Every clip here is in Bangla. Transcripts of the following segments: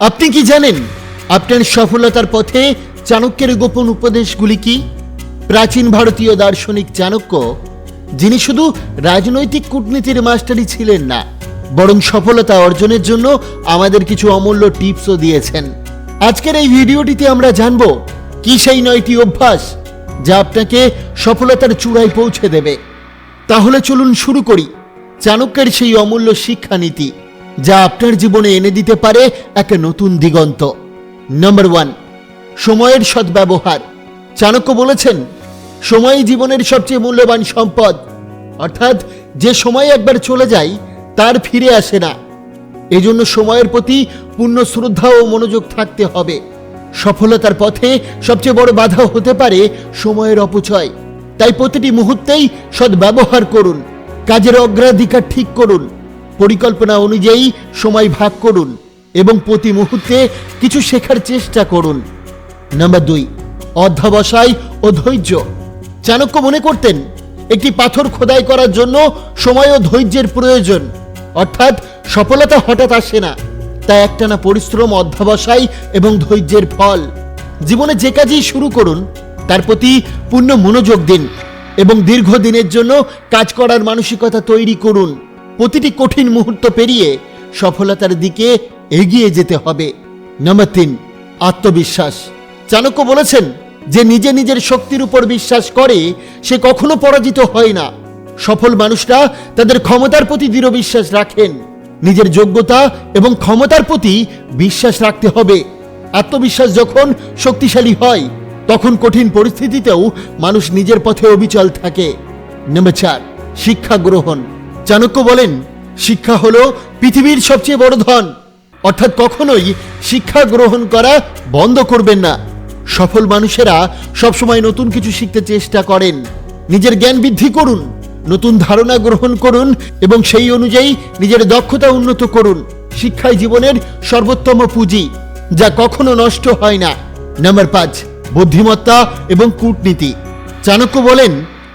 আপনি কি জানেন আপনার সফলতার পথে চাণক্যের গোপন উপদেশগুলি কি? প্রাচীন ভারতীয় দার্শনিক চাণক্য, যিনি শুধু রাজনৈতিক কূটনীতির মাস্টারই ছিলেন না, বরং সফলতা অর্জনের জন্য আমাদের কিছু অমূল্য টিপসও দিয়েছেন। আজকের এই ভিডিওটিতে আমরা জানব কি সেই নয়টি অভ্যাস যা আপনাকে সফলতার চূড়ায় পৌঁছে দেবে। তাহলে চলুন শুরু করি। চাণক্যের সেই অমূল্য শিক্ষানীতি। যা আপনার জীবনে এনে দিতে পারে এক নতুন দিগন্ত। নাম্বার ওয়ান সময়ের সদ্ব্যবহার। চাণক্য বলেছেন সময় জীবনের সবচেয়ে মূল্যবান সম্পদ। অর্থাৎ, যে সময় একবার চলে যায়, তার ফিরে আসে না। এজন্য সময়ের প্রতি পূর্ণ শ্রদ্ধা ও মনোযোগ থাকতে হবে। সফলতার পথে সবচেয়ে বড় বাধা হতে পারে সময়ের অপচয়। তাই প্রতিটি মুহূর্তেই সদ্ব্যবহার করুন। কাজের অগ্রাধিকার ঠিক করুন। পরিকল্পনা অনুযায়ী সময় ভাগ করুন এবং প্রতি মুহূর্তে কিছু শেখার চেষ্টা করুন। নাম্বার দুই, অধ্যাবসায় ও ধৈর্য। চাণক্য মনে করতেন, একটি পাথর খোদাই করার জন্য সময় ও ধৈর্যের প্রয়োজন। অর্থাৎ সফলতা হঠাৎ আসে না। তা একটানা পরিশ্রম, অধ্যাবসায় এবং ধৈর্যের ফল। জীবনে যে কাজই শুরু করুন, তার প্রতি পূর্ণ মনোযোগ দিন এবং দীর্ঘদিনের জন্য কাজ করার মানসিকতা তৈরি করুন। প্রতিটি কঠিন মুহূর্ত পেরিয়ে সফলতার দিকে এগিয়ে যেতে হবে। নাম্বার তিন আত্মবিশ্বাস। চাণক্য বলেছেন যে নিজে নিজের শক্তির উপর বিশ্বাস করে সে কখনো পরাজিত হয় না। সফল মানুষরা তাদের ক্ষমতার প্রতি দৃঢ় বিশ্বাস রাখেন। নিজের যোগ্যতা এবং ক্ষমতার প্রতি বিশ্বাস রাখতে হবে। আত্মবিশ্বাস যখন শক্তিশালী হয়, তখন কঠিন পরিস্থিতিতেও মানুষ নিজের পথে অবিচল থাকে। নম্বর চার শিক্ষা গ্রহণ। চাণক্য বলেন, শিক্ষা হলো পৃথিবীর সবচেয়ে বড় ধন। অর্থাৎ কখনোই শিক্ষা গ্রহণ করা বন্ধ করবেন না। সফল মানুষেরা সবসময় নতুন কিছু শিখতে চেষ্টা করেন। নিজের জ্ঞান বৃদ্ধি করুন, নতুন ধারণা গ্রহণ করুন এবং সেই অনুযায়ী নিজের দক্ষতা উন্নত করুন। শিক্ষাই জীবনের সর্বোত্তম পুঁজি, যা কখনো নষ্ট হয় না। নাম্বার পাঁচ, বুদ্ধিমত্তা এবং কূটনীতি। চাণক্য বলেন,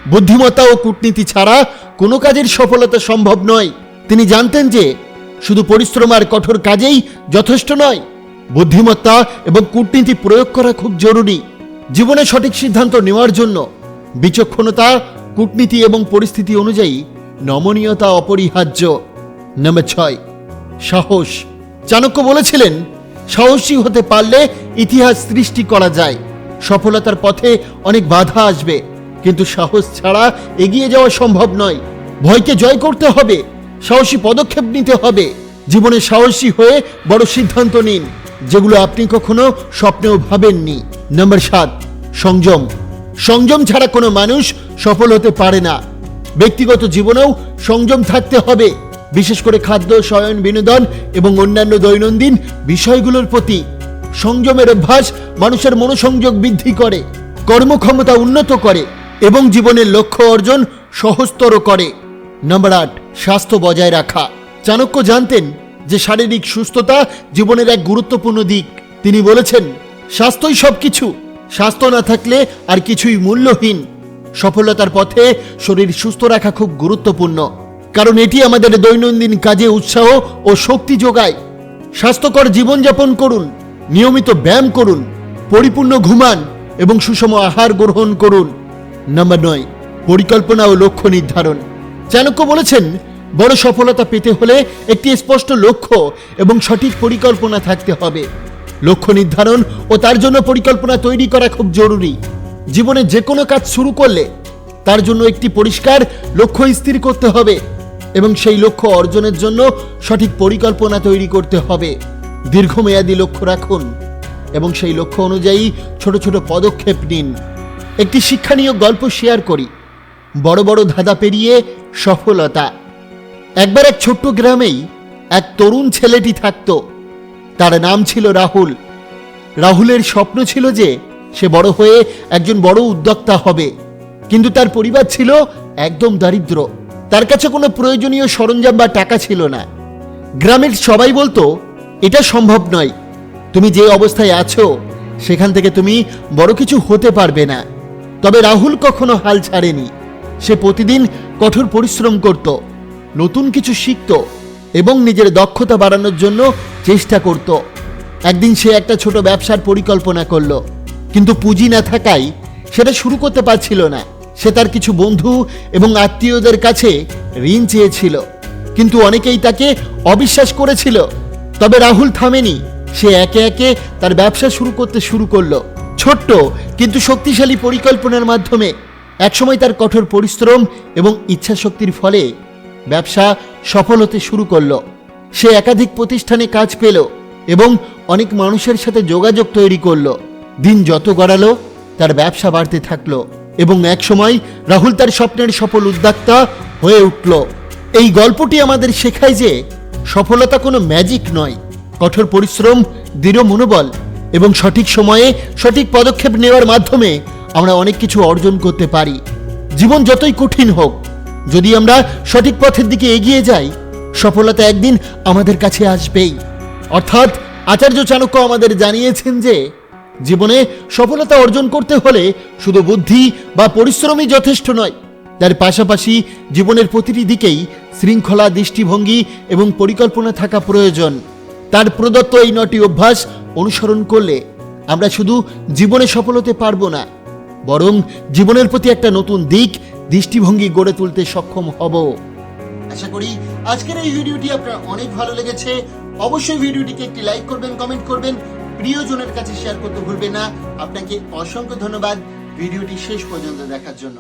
বুদ্ধিমত্তা ও কূটনীতি ছাড়া কোনো কাজের সফলতা সম্ভব নয়। তিনি জানতেন যে শুধু পরিশ্রম আর কঠোর কাজেই যথেষ্ট নয়, বুদ্ধিমত্তা এবং কূটনীতি প্রয়োগ করা খুব জরুরি। জীবনে সঠিক সিদ্ধান্ত নেওয়ার জন্য বিচক্ষণতা, কূটনীতি এবং পরিস্থিতি অনুযায়ী নমনীয়তা অপরিহার্য। নম্বর ছয়, সাহস। চাণক্য বলেছিলেন, সাহসী হতে পারলে ইতিহাস সৃষ্টি করা যায়। সফলতার পথে অনেক বাধা আসবে। কিন্তু সাহস ছাড়া এগিয়ে যাওয়া সম্ভব নয়। ভয়কে জয় করতে হবে, সাহসী পদক্ষেপ নিতে হবে। জীবনে সাহসী হয়ে বড় সিদ্ধান্ত নিন, যেগুলো আপনি কখনো স্বপ্নেও ভাবেননি। নম্বর সাত, সংযম। সংযম ছাড়া কোনো মানুষ সফল হতে পারে না। ব্যক্তিগত জীবনেও সংযম থাকতে হবে, বিশেষ করে খাদ্য, শয়ন, বিনোদন এবং অন্যান্য দৈনন্দিন বিষয়গুলোর প্রতি। সংযমের অভ্যাস মানুষের মনোসংযোগ বৃদ্ধি করে, কর্মক্ষমতা উন্নত করে। এবং জীবনের লক্ষ্য অর্জন সহজতর করে। নম্বর আট স্বাস্থ্য বজায় রাখা। চাণক্য জানতেন যে শারীরিক সুস্থতা জীবনের এক গুরুত্বপূর্ণ দিক। তিনি বলেছেন, স্বাস্থ্যই সবকিছু। স্বাস্থ্য না থাকলে আর কিছুই মূল্যহীন। সফলতার পথে শরীর সুস্থ রাখা খুব গুরুত্বপূর্ণ। কারণ এটি আমাদের দৈনন্দিন কাজে উৎসাহ ও শক্তি যোগায়। স্বাস্থ্যকর জীবনযাপন করুন, নিয়মিত ব্যায়াম করুন, পরিপূর্ণ ঘুমান এবং সুষম আহার গ্রহণ করুন। নাম্বার নয়, পরিকল্পনা ও লক্ষ্য নির্ধারণ। চাণক্য বলেছেন, বড় সফলতা পেতে হলে একটি স্পষ্ট লক্ষ্য এবং সঠিক পরিকল্পনা থাকতে হবে। লক্ষ্য নির্ধারণ ও তার জন্য পরিকল্পনা তৈরি করা খুব জরুরি। জীবনে যে কোনো কাজ শুরু করলে তার জন্য একটি পরিষ্কার লক্ষ্য স্থির করতে হবে এবং সেই লক্ষ্য অর্জনের জন্য সঠিক পরিকল্পনা তৈরি করতে হবে। দীর্ঘমেয়াদী লক্ষ্য রাখুন এবং সেই লক্ষ্য অনুযায়ী ছোট ছোট পদক্ষেপ নিন। একটি শিক্ষণীয় গল্প শেয়ার করি। বড় বড় ধাঁধা পেরিয়ে সফলতা। একবার এক ছোট্ট গ্রামেই এক তরুণ ছেলেটি থাকত। তার নাম ছিল রাহুল। রাহুলের স্বপ্ন ছিল যে সে বড় হয়ে একজন বড় উদ্যোক্তা হবে। কিন্তু তার পরিবার ছিল একদম দারিদ্র। তার কাছে কোনো প্রয়োজনীয় সরঞ্জাম বা টাকা ছিল না। গ্রামের সবাই বলতো, এটা সম্ভব নয়। তুমি যে অবস্থায় আছো, সেখান থেকে তুমি বড় কিছু হতে পারবে না। তবে রাহুল কখনো হাল ছাড়েনি। সে প্রতিদিন কঠোর পরিশ্রম করত, নতুন কিছু শিখত এবং নিজের দক্ষতা বাড়ানোর জন্য চেষ্টা করত। একদিন সে একটা ছোট ব্যবসার পরিকল্পনা করল, কিন্তু পুঁজি না থাকায় সেটা শুরু করতে পারছিল না। সে তার কিছু বন্ধু এবং আত্মীয়দের কাছে ঋণ চেয়েছিল, কিন্তু অনেকেই তাকে অবিশ্বাস করেছিল। তবে রাহুল থামেনি, সে একে একে তার ব্যবসা শুরু করতে শুরু করল। ছোট্ট, কিন্তু শক্তিশালী পরিকল্পনার মাধ্যমে একসময় তার কঠোর পরিশ্রম এবং ইচ্ছাশক্তির ফলে ব্যবসা সফল হতে শুরু করল। সে একাধিক প্রতিষ্ঠানে কাজ পেল এবং অনেক মানুষের সাথে যোগাযোগ তৈরি করল। দিন যত গড়ালো, তার ব্যবসা বাড়তে থাকল এবং একসময় রাহুল তার স্বপ্নের সফল উদ্যোক্তা হয়ে উঠল। এই গল্পটি আমাদের শেখায় যে সফলতা কোনো ম্যাজিক নয়। কঠোর পরিশ্রম, দৃঢ় মনোবল এবং সঠিক সময়ে সঠিক পদক্ষেপ নেওয়ার মাধ্যমে আমরা অনেক কিছু অর্জন করতে পারি। জীবন যতই কঠিন হোক, যদি আমরা সঠিক পথের দিকে এগিয়ে যাই, সফলতা একদিন আমাদের কাছে আসবেই। অর্থাৎ আচার্য চাণক্য আমাদের জানিয়েছেন যে, জীবনে সফলতা অর্জন করতে হলে শুধু বুদ্ধি বা পরিশ্রমই যথেষ্ট নয়, তার পাশাপাশি জীবনের প্রতিটি দিকেই শৃঙ্খলা, দৃষ্টিভঙ্গি এবং পরিকল্পনা থাকা প্রয়োজন। তার প্রদত্ত এই নটি অভ্যাস অনুসরণ করলে আমরা শুধু জীবনে সফল হতে পারব না, বরং জীবনের প্রতি একটা নতুন দিক, দৃষ্টিভঙ্গি গড়ে তুলতে সক্ষম হব। আশা করি আজকের এই ভিডিওটি আপনার অনেক ভালো লেগেছে। অবশ্যই ভিডিওটিকে একটি লাইক করবেন কমেন্ট করবেন, প্রিয়জনের কাছে শেয়ার করতে ভুলবেন না। আপনাকে অসংখ্য ধন্যবাদ ভিডিওটি শেষ পর্যন্ত দেখার জন্য।